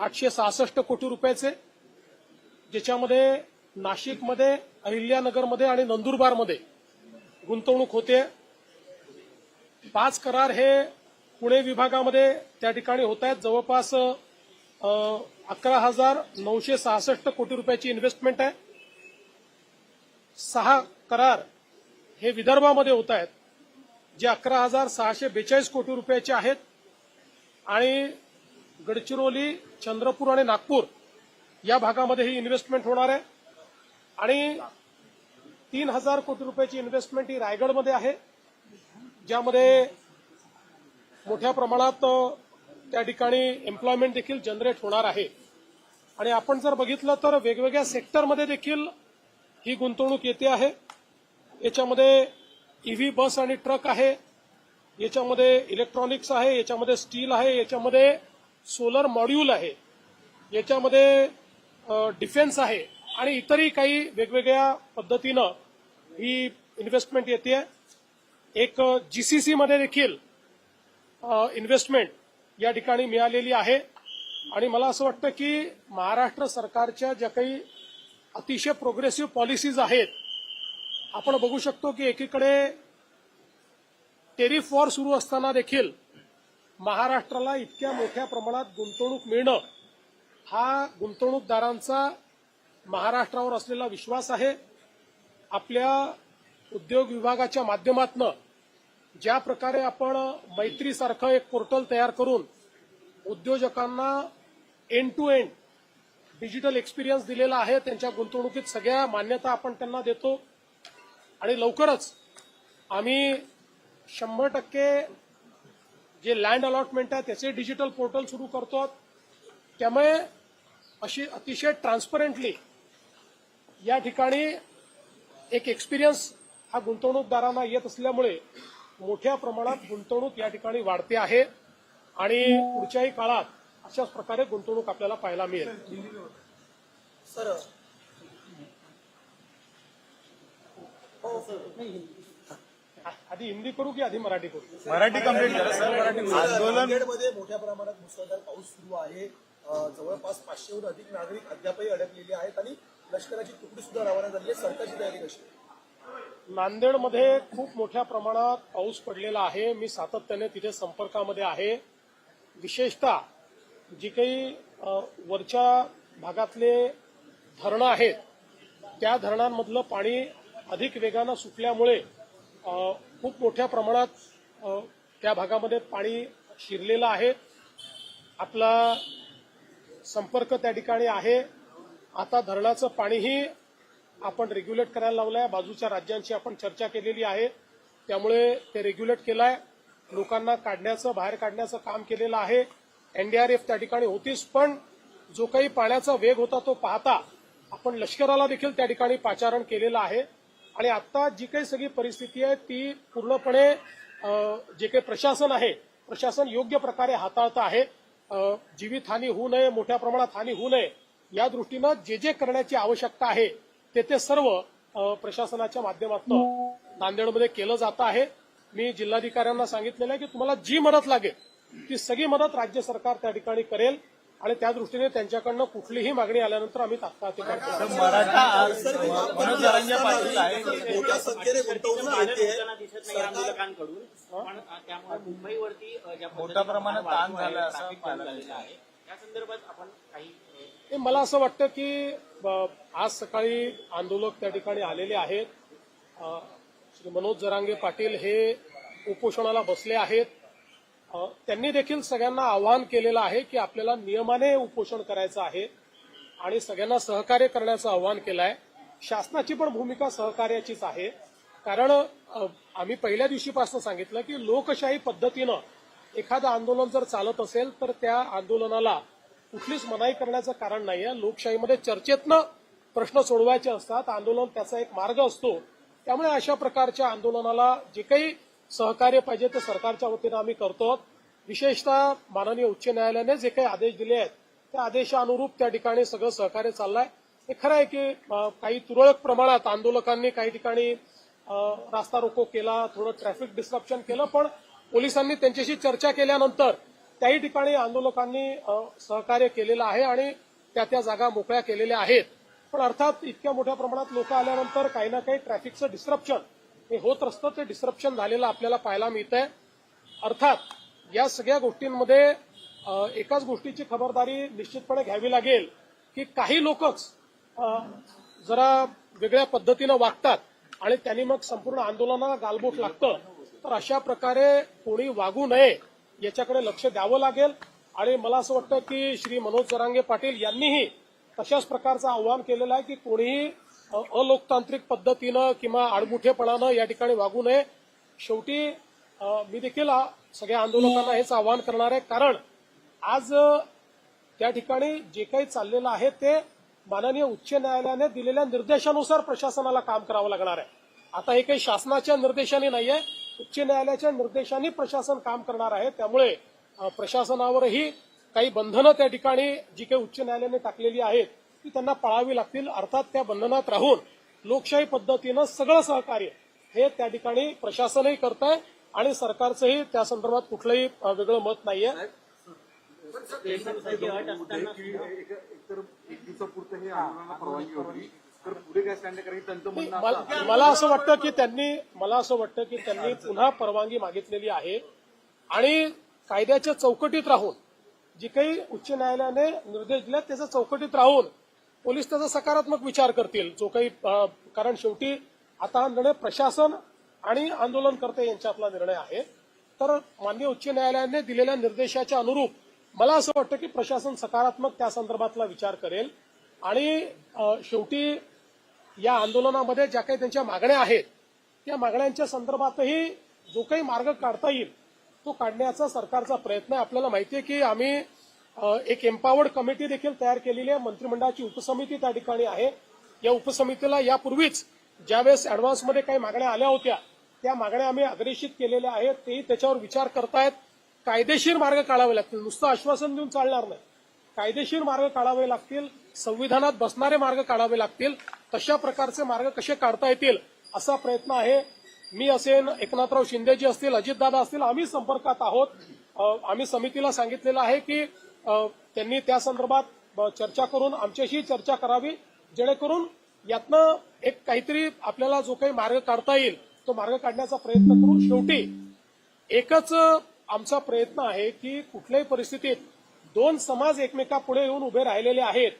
आठशे सहासष्ट कोटी रुपयाचे ज्याच्यामध्ये नाशिकमध्ये अहिल्यानगरमध्ये आणि नंदुरबारमध्ये गुंतवणूक होते. पाच करार हे पुणे विभागामध्ये त्या ठिकाणी होत आहेत. जवळपास अकरा हजार नऊशे सहासष्ट कोटी रुपयाची इन्व्हेस्टमेंट आहे. सहा करार हे विदर्भामध्ये होत आहेत जे अकरा हजार सहाशे बेचाळीस कोटी रुपयाचे आहेत. आणि गडचिरोली चंद्रपूर आणि नागपूर या भागामध्ये ही इन्व्हेस्टमेंट होणार आहे. आणि तीन हजार कोटी रुपयाची इन्व्हेस्टमेंट ही रायगडमध्ये आहे ज्यामध्ये मोठ्या प्रमाणात त्या ठिकाणी एम्प्लॉयमेंट देखील जनरेट होणार आहे. आणि आपण जर बघितलं तर वेगवेगळ्या सेक्टरमध्ये देखील ही गुंतवणूक येते आहे. याच्यामध्ये ईव्ही बस आणि ट्रक आहे याच्यामध्ये इलेक्ट्रॉनिक्स आहे याच्यामध्ये स्टील आहे याच्यामध्ये सोलर मॉड्यूल आहे. याच्यामध्ये डिफेन्स आहे आणि इतरही काही वेगवेगळ्या पद्धतीनं ही इन्व्हेस्टमेंट येते एक जीसीसी मध्ये देखील इन्व्हेस्टमेंट या ठिकाणी मिळालेली आहे. आणि मला असं वाटतं की महाराष्ट्र सरकारच्या ज्या काही अतिशय प्रोग्रेसिव्ह पॉलिसीज आहेत आपण बघू शकतो की एकीकडे टेरिफ वॉर सुरू असताना देखील महाराष्ट्राला इतक्या मोठ्या प्रमाणात गुंतवणूक मिळणं हा गुंतवणूकदारांचा महाराष्ट्रावर असलेला विश्वास आहे. आपल्या उद्योग विभागाच्या माध्यमातनं ज्या प्रकारे आपण मैत्रीसारखं एक पोर्टल तयार करून उद्योजकांना end to end digital experience दिलेला आहे त्यांच्या गुंतवणुकीत सगळ्या मान्यता आपण त्यांना देतो. आणि लवकरच आम्ही शंभर टक्के जे लँड अलॉटमेंट आहे त्याचे डिजिटल पोर्टल सुरू करतो. त्यामुळे अशी अतिशय ट्रान्सपरंटली या ठिकाणी एक एक्सपिरियन्स हा गुंतवणूकदारांना येत असल्यामुळे मोठ्या प्रमाणात गुंतवणूक या ठिकाणी वाढते आहे. आणि पुढच्याही काळात अशाच प्रकारे गुंतवणूक आपल्याला पाहायला मिळेल. सर आधी हिंदी करू की आधी मराठी करू? मराठी कंप्लीट करा सर. मराठी आंदोलनमध्ये मोठ्या प्रमाणात मुसळधार पाऊस सुरू आहे. जवळपास पाचशेहून अधिक नागरिक अद्यापही अडकलेले आहेत आणि लष्कराची तुकडी सुद्धा रवाना झाली आहे. सरकारची तयारी कशी? नांदेडमध्ये खूप मोठ्या प्रमाणात पाऊस पडलेला आहे. मी सातत्याने तिथे संपर्कामध्ये आहे. विशेषतः जी काही वरच्या भागातले धरणं आहेत त्या धरणांमधलं पाणी अधिक वेगानं सुटल्यामुळे खूप मोठ्या प्रमाणात त्या भागामध्ये पाणी शिरलेलं आहे. आपला संपर्क त्या ठिकाणी आहे. आता धरणाचं पाणीही आपण रेग्युलेट करायला लावलंय. बाजूच्या राज्यांशी आपण चर्चा केलेली आहे. त्यामुळे ते रेग्युलेट केलंय. लोकांना काढण्याचं बाहेर काढण्याचं काम केलेलं आहे. एनडीआरएफ त्या ठिकाणी होतीच पण जो काही पाण्याचा वेग होता तो पाहता आपण लष्कराला देखील त्या ठिकाणी पाचारण केलेलं आहे. आणि आता जी काही सगळी परिस्थिती आहे ती पूर्णपणे जे काही प्रशासन आहे प्रशासन योग्य प्रकारे हाताळत आहे. जीवित जीवितहानी होऊ नये मोठ्या प्रमाणात हानी होऊ नये या दृष्टीनं जे जे करण्याची आवश्यकता आहे ते ते सर्व प्रशासनाच्या माध्यमातून नांदेडमध्ये केलं जात आहे. मी जिल्हाधिकाऱ्यांना सांगितलेलं आहे की तुम्हाला जी मदत लागेल ती सगळी मदत राज्य सरकार त्या ठिकाणी करेल. आणि त्या दृष्टीने त्यांच्याकडनं कुठलीही मागणी आल्यानंतर आम्ही तात्काळ ते मुंबईवरती मोठ्या प्रमाणात ताण झाला संदर्भात आपण काही मला असं वाटतं की आज सकाळी आंदोलक त्या ठिकाणी आलेले आहेत. श्री मनोज जरांगे पाटील हे उपोषणाला बसले आहेत. त्यांनी देखील सगळ्यांना आवाहन केलेलं आहे की आपल्याला नियमाने उपोषण करायचं आहे आणि सगळ्यांना सहकार्य करण्याचं आवाहन केलं आहे शासनाची पण भूमिका सहकार्याचीच आहे. कारण आम्ही पहिल्या दिवशीपासून सांगितलं की लोकशाही पद्धतीनं एखादं आंदोलन जर चालत असेल तर त्या आंदोलनाला कुठलीच मनाई करण्याचं कारण नाही आहे लोकशाहीमध्ये चर्चेतनं प्रश्न सोडवायचे असतात. आंदोलन त्याचा एक मार्ग असतो. त्यामुळे अशा प्रकारच्या आंदोलनाला जे काही सहकार्य पाहिजे ते सरकारच्या वतीनं आम्ही करतो. विशेषतः माननीय उच्च न्यायालयाने जे काही आदेश दिले आहेत त्या आदेशानुरूप त्या ठिकाणी सगळं सहकार्य चाललंय. हे खरं आहे की काही तुरळक प्रमाणात आंदोलकांनी काही ठिकाणी रास्ता रोको केला थोडं ट्रॅफिक डिस्ट्रप्शन केलं पण पोलिसांनी त्यांच्याशी चर्चा केल्यानंतर त्याही ठिकाणी आंदोलकांनी सहकार्य केलेलं आहे आणि त्या त्या जागा मोकळ्या केलेल्या आहेत. पण अर्थात इतक्या मोठ्या प्रमाणात लोक आल्यानंतर काही ना काही ट्रॅफिकचं डिस्ट्रप्शन हे होत असतं. ते डिस्ट्रप्शन झालेलं आपल्याला पाहायला मिळतंय. अर्थात या सगळ्या गोष्टींमध्ये एकाच गोष्टीची खबरदारी निश्चितपणे घ्यावी लागेल की काही लोकच जरा वेगळ्या पद्धतीनं वागतात आणि त्यांनी मग संपूर्ण आंदोलनाला गालबोट लागतं. तर अशा प्रकारे कोणी वागू नये याच्याकडे लक्ष द्यावं लागेल आणि मला असं वाटतं की श्री मनोज जरांगे पाटील यांनीही तशाच प्रकारचं आव्हान केलेलं आहे की कोणीही अलोकतांत्रिक पद्धतीनं किंवा आडमुठेपणानं या ठिकाणी वागू नये. शेवटी मी देखील सगळ्या आंदोलकांना हेच आवाहन करणार आहे. कारण आज त्या ठिकाणी जे काही चाललेलं आहे ते माननीय उच्च न्यायालयाने दिलेल्या निर्देशानुसार प्रशासनाला काम करावं लागणार आहे. आता हे काही शासनाच्या निर्देशाने नाहीये. उच्च न्यायालयाच्या निर्देशांनी प्रशासन काम करणार आहे. त्यामुळे प्रशासनावरही काही बंधनं त्या ठिकाणी जी काही उच्च न्यायालयाने टाकलेली आहेत ती त्यांना पाळावी लागतील. अर्थात त्या बंधनात राहून लोकशाही पद्धतीनं सगळं सहकार्य हे त्या ठिकाणी प्रशासनही करत आहे आणि सरकारचंही त्या संदर्भात कुठलंही वेगळं मत नाहीये. हे त्यांचं मला असं वाटतं की त्यांनी मला असं वाटतं की त्यांनी पुन्हा परवानगी मागितलेली आहे. आणि कायद्याच्या चौकटीत राहून जे काही उच्च न्यायालयाने निर्देश दिले त्याच्या चौकटीत राहून पोलीस त्याचा सकारात्मक विचार करतील. जो काही कारण शेवटी आता हा निर्णय प्रशासन आणि आंदोलनकर्ते यांच्यातला निर्णय आहे. तर माननीय उच्च न्यायालयाने दिलेल्या निर्देशाच्या अनुरूप मला असं वाटतं की प्रशासन सकारात्मक त्या संदर्भातला विचार करेल. आणि शेवटी या आंदोलनामध्ये ज्या काही त्यांच्या मागण्या आहेत त्या मागण्यांच्या संदर्भातही जो काही मार्ग काढता येईल तो काढण्याचा सरकारचा प्रयत्न आहे. आपल्याला माहिती आहे की आम्ही एक एम्पावर्ड कमिटी देखील तयार केलेली आहे. मंत्रिमंडळाची उपसमिती त्या ठिकाणी आहे. या उपसमितीला यापूर्वीच ज्यावेळेस ऍडव्हान्समध्ये काही मागण्या आल्या होत्या त्या मागण्या आम्ही अग्रेषित केलेल्या आहेत तेही त्याच्यावर विचार करतायत. कायदेशीर मार्ग काढावे लागतील. नुसतं आश्वासन देऊन चालणार नाही. कायदेशीर मार्ग काढावे लागतील. संविधानात बसणारे मार्ग काढावे लागतील. तशा प्रकारचे मार्ग कसे काढता येतील असा प्रयत्न आहे. मी असेन एकनाथराव शिंदेजी असतील अजितदादा असतील आम्ही संपर्कात आहोत. आम्ही समितीला सांगितलेलं आहे की त्यांनी त्या संदर्भात चर्चा करून आमच्याशी चर्चा करावी जेणेकरून यातनं एक काहीतरी आपल्याला जो काही मार्ग काढता येईल तो मार्ग काढण्याचा प्रयत्न करू शेवटी एकच आमचा प्रयत्न आहे की कुठल्याही परिस्थितीत दोन समाज एकमेकापुढे येऊन उभे राहिलेले आहेत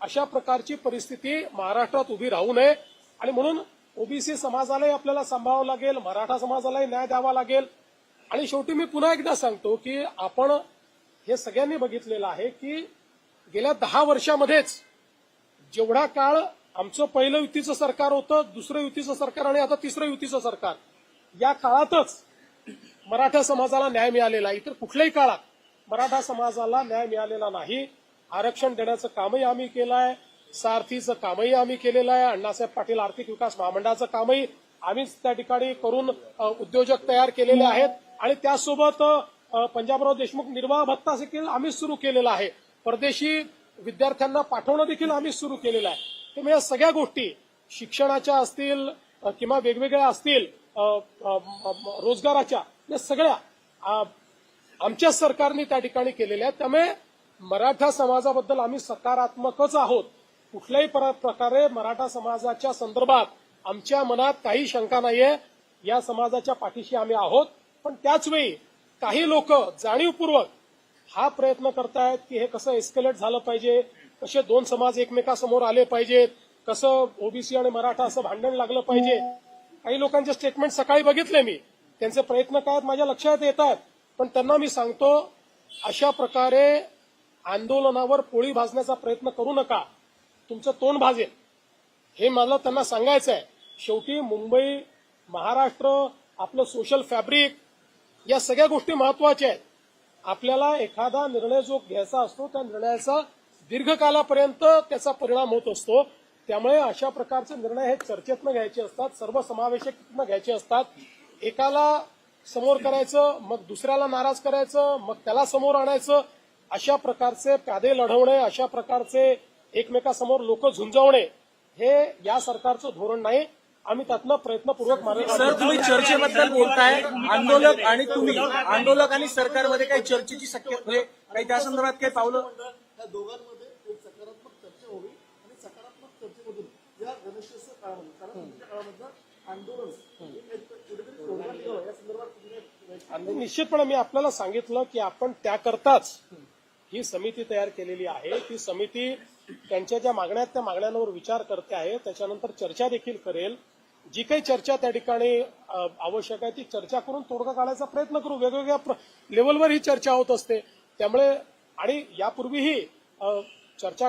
अशा प्रकारची परिस्थिती महाराष्ट्रात उभी राहू नये. आणि म्हणून ओबीसी समाजालाही आपल्याला सांभाळावं लागेल मराठा समाजालाही न्याय द्यावा लागेल. आणि शेवटी मी पुन्हा एकदा सांगतो की आपण हे सगळ्यांनी बघितलेलं आहे की गेल्या दहा वर्षामध्येच जेवढा काळ आमचं पहिलं युतीचं सरकार होतं दुसरं युतीचं सरकार आणि आता तिसरं युतीचं सरकार. या काळातच मराठा समाजाला न्याय मिळालेला आहे. इतर कुठल्याही काळात मराठा समाजाला न्याय मिळालेला नाही. आरक्षण देण्याचं कामही आम्ही केलं आहे सारथीचं कामही आम्ही केलेलं आहे. अण्णासाहेब पाटील आर्थिक विकास महामंडळाचं कामही आम्हीच त्या ठिकाणी करून उद्योजक तयार केलेले आहेत. आणि त्यासोबत पंजाबराव देशमुख निर्वाह भत्ता देखील आम्हीच सुरू केलेला आहे. परदेशी विद्यार्थ्यांना पाठवणं देखील आम्हीच सुरू केलेलं आहे. त्यामुळे या सगळ्या गोष्टी शिक्षणाच्या असतील किंवा वेगवेगळ्या असतील रोजगाराच्या या सगळ्या आमच्या सरकारने त्या ठिकाणी केलेल्या आहेत. त्यामुळे मराठा समाजाबद्दल आम्ही सकारात्मकच आहोत. कुठल्याही प्रकारे मराठा समाजाच्या संदर्भात आमच्या मनात काही शंका नाहीये. या समाजाच्या पाठीशी आम्ही आहोत. पण त्याचवेळी काही लोक जाणीवपूर्वक हा प्रयत्न करतायत की हे कसं एस्केलेट झालं पाहिजे कसे दोन समाज एकमेकासमोर आले पाहिजेत. कसं ओबीसी आणि मराठा असं भांडण लागलं पाहिजे? काही लोकांचे स्टेटमेंट सकाळी बघितले मी. त्यांचे प्रयत्न काय माझ्या लक्षात येतात. पण त्यांना मी सांगतो अशा प्रकारे आंदोलनावर पोळी भाजण्याचा प्रयत्न करू नका. तुमचं तोंड भाजेल. हे मला त्यांना सांगायचं आहे शेवटी मुंबई महाराष्ट्र आपलं सोशल फॅब्रिक या सगळ्या गोष्टी महत्त्वाच्या आहेत. आपल्याला एखादा निर्णय जो घ्यायचा असतो त्या निर्णयाचा दीर्घकालापर्यंत त्याचा परिणाम होत असतो. त्यामुळे अशा प्रकारचे निर्णय हे चर्चेतनं घ्यायचे असतात सर्वसमावेशकनं घ्यायचे असतात. एकाला समोर करायचं मग दुसऱ्याला नाराज करायचं मग त्याला समोर आणायचं. अशा प्रकारचे प्यादे लढवणे अशा प्रकारचे एकमेकासमोर लोक झुंजवणे हे या सरकारचं धोरण नाही. आम्ही त्यातनं प्रयत्नपूर्वक मार्ग सर. तुम्ही चर्चेबद्दल बोलताय. आंदोलक आणि तुम्ही आंदोलक आणि सरकारमध्ये काही चर्चेची शक्यता काही त्या संदर्भात काही पावलं त्या दोघांमध्ये एक सकारात्मक चर्चा व्हावी आणि सकारात्मक चर्चेमधून या गणेशोत्सव काळामध्ये सणासुदीच्या काळामधलं आंदोलन हे कुठेतरी तोडगा या संदर्भात तुम्ही आणि निश्चितपणे मी आपल्याला सांगितलं की आपण त्याकरताच ही समिती तयार केलेली आहे. ती समिती त्यांच्या ज्या मागण्या आहेत त्या मागण्यांवर विचार करते आहे. त्याच्यानंतर चर्चा देखील करेल. जी काही चर्चा त्या ठिकाणी अ, आवश्यक आहे ती चर्चा करून तोडगा काढायचा प्रयत्न करू. वेगवेगळ्या प्र- लेवलवर ही चर्चा होत असते. त्यामुळे आणि यापूर्वीही अ, चर्चा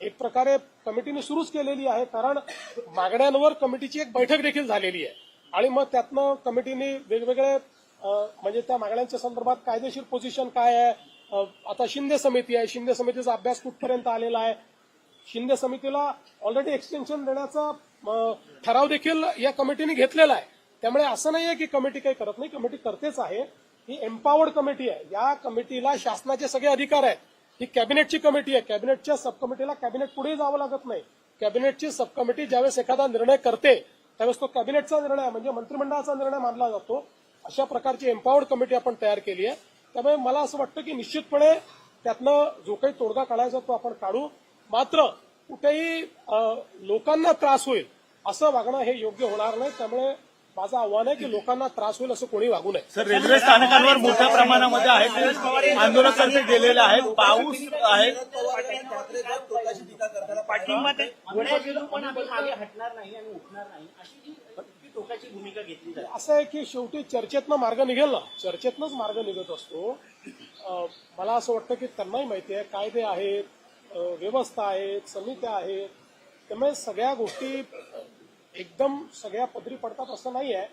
एक प्रकारे कमिटीने सुरूच केलेली आहे कारण मागण्यांवर कमिटीची एक बैठक देखील झालेली आहे. आणि मग त्यातनं कमिटीने वेगवेगळे म्हणजे त्या मागण्यांच्या संदर्भात कायदेशीर पोझिशन काय आहे? आता शिंदे समिती आहे. शिंदे समितीचा अभ्यास कुठपर्यंत आलेला आहे? शिंदे समितीला ऑलरेडी एक्सटेन्शन देण्याचा ठराव देखील या कमिटीने घेतलेला आहे. त्यामुळे असं नाही आहे की कमिटी काही करत नाही. कमिटी करतेच आहे. ही एम्पावर्ड कमिटी आहे. या कमिटीला शासनाचे सगळे अधिकार आहेत. ही कॅबिनेटची कमिटी आहे. कॅबिनेटच्या सब कमिटीला कॅबिनेट पुढे जावं लागत नाही. कॅबिनेटची सब कमिटी ज्यावेळेस एखादा निर्णय करते त्यावेळेस तो कॅबिनेटचा निर्णय म्हणजे मंत्रिमंडळाचा निर्णय मानला जातो. अशा प्रकारची एम्पावर्ड कमिटी आपण तयार केली आहे. त्यामुळे मला असं वाटतं की निश्चितपणे त्यातनं जो काही तोडगा काढायचा तो आपण काढू. मात्र कुठेही लोकांना त्रास होईल असं वागणं हे योग्य होणार नाही. त्यामुळे माझं आव्हान आहे की लोकांना त्रास होईल असं कोणी वागू नये. सर रेल्वे स्थानकांवर मोठ्या प्रमाणामध्ये आहे आंदोलकांचे गेलेले आहेत. पाऊस आहे. ठाकरे गट टोकाची टीका करताना पाठिंबा ते गोळ्या घेऊन पण आम्ही मागे हटणार नाही आणि उठणार नाही अशी जी इतकी टोकाची भूमिका घेतली जाते असं आहे की शेवटी चर्चेतनं मार्ग निघेल ना चर्चेतनंच मार्ग निघत असतो. मला असं वाटतं की त्यांनाही माहिती आहे. कायदे आहेत व्यवस्था आहेत समित्या आहेत. त्यामुळे सगळ्या गोष्टी एकदम सगळ्या पदरी पडतात असं नाही आहे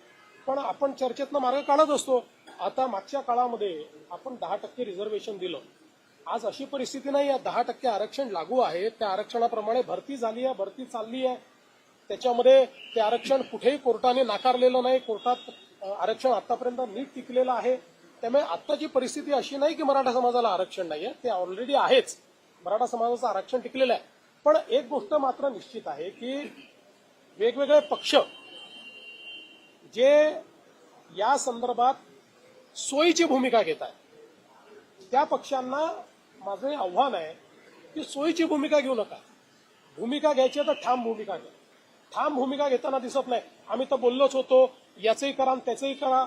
पण आपण चर्चेतनं मार्ग काढत असतो. आता मागच्या काळामध्ये आपण दहा टक्के रिझर्वेशन दिलं. आज अशी परिस्थिती नाही आहे. दहा टक्के आरक्षण लागू आहे. त्या आरक्षणाप्रमाणे भरती झाली आहे भरती चालली आहे त्याच्यामध्ये ते आरक्षण कुठेही कोर्टाने नाकारलेलं नाही. कोर्टात आरक्षण आतापर्यंत नीट टिकलेलं आहे. त्यामुळे आत्ताची परिस्थिती अशी नाही की मराठा समाजाला आरक्षण नाही आहे ते ऑलरेडी आहेच. मराठा समाजाचं आरक्षण टिकलेलं आहे. पण एक गोष्ट मात्र निश्चित आहे की वेगवेगळे पक्ष जे या संदर्भात सोयीची भूमिका घेत आहेत. त्या पक्षांना माझं आव्हान आहे की सोयीची भूमिका घेऊ नका. भूमिका घ्यायची तर ठाम भूमिका घ्या. ठाम भूमिका घेताना दिसत नाही. आम्ही तर बोललोच होतो याचंही करा आणि त्याचंही करा.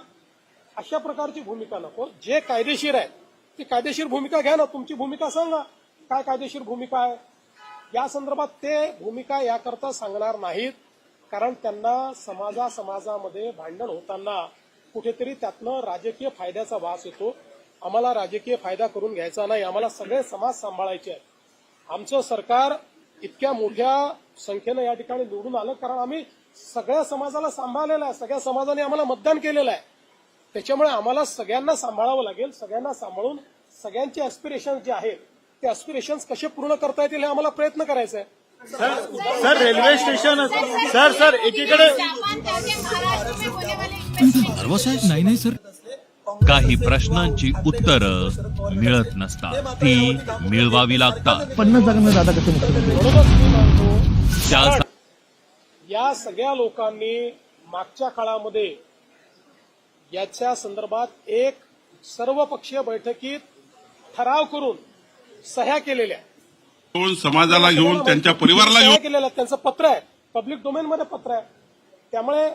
अशा प्रकारची भूमिका नको. जे कायदेशीर आहे ती कायदेशीर भूमिका घ्या ना. तुमची भूमिका सांगा काय कायदेशीर भूमिका आहे? या संदर्भात ते भूमिका याकरता सांगणार नाहीत. कारण त्यांना समाजा समाजामध्ये भांडण होताना कुठेतरी त्यातनं राजकीय फायद्याचा वास येतो. आम्हाला राजकीय फायदा करून घ्यायचा नाही. आम्हाला सगळे समाज सांभाळायचे आहेत. आमचं सरकार इतक्या मोठ्या संख्येनं या ठिकाणी निवडून आलं कारण आम्ही सगळ्या समाजाला सांभाळलेलं आहे. सगळ्या समाजाने आम्हाला मतदान केलेलं आहे. त्याच्यामुळे आम्हाला सगळ्यांना सांभाळावं लागेल. सगळ्यांना सांभाळून सगळ्यांचे ऍस्पिरेशन जे आहेत ते ऍस्पिरेशन कसे पूर्ण करता येतील हे आम्हाला प्रयत्न करायचा आहे sir railway station sir sir एकीकडे नाही नाही सर. काही प्रश्नांची उत्तरं मिळत नसतात. ती मिळवावी लागतात. मी म्हणतो त्या या सगळ्या लोकांनी मागच्या काळामध्ये याच्या संदर्भात एक सर्वपक्षीय बैठकीत ठराव करून सह्या केलेल्या. घेऊन समाजाला घेऊन त्यांच्या परिवाराला घेऊन. आहेत. त्यांचं पत्र आहे पब्लिक डोमेन मध्ये पत्र आहे त्यामुळे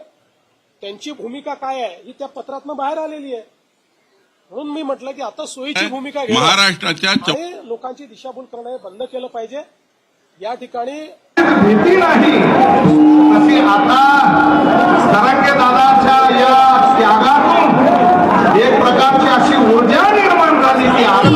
त्यांची भूमिका काय आहे? ही त्या पत्रातनं बाहेर आलेली आहे. म्हणून मी म्हटलं की आता सोयीची भूमिका घ्या महाराष्ट्राच्या लोकांची दिशाभूल करणं हे बंद केलं पाहिजे. या ठिकाणी भीती नाही. अशी आता तरंगे दादाच्या या त्यागातून एक प्रकारची अशी ऊर्जा निर्माण झाली की आता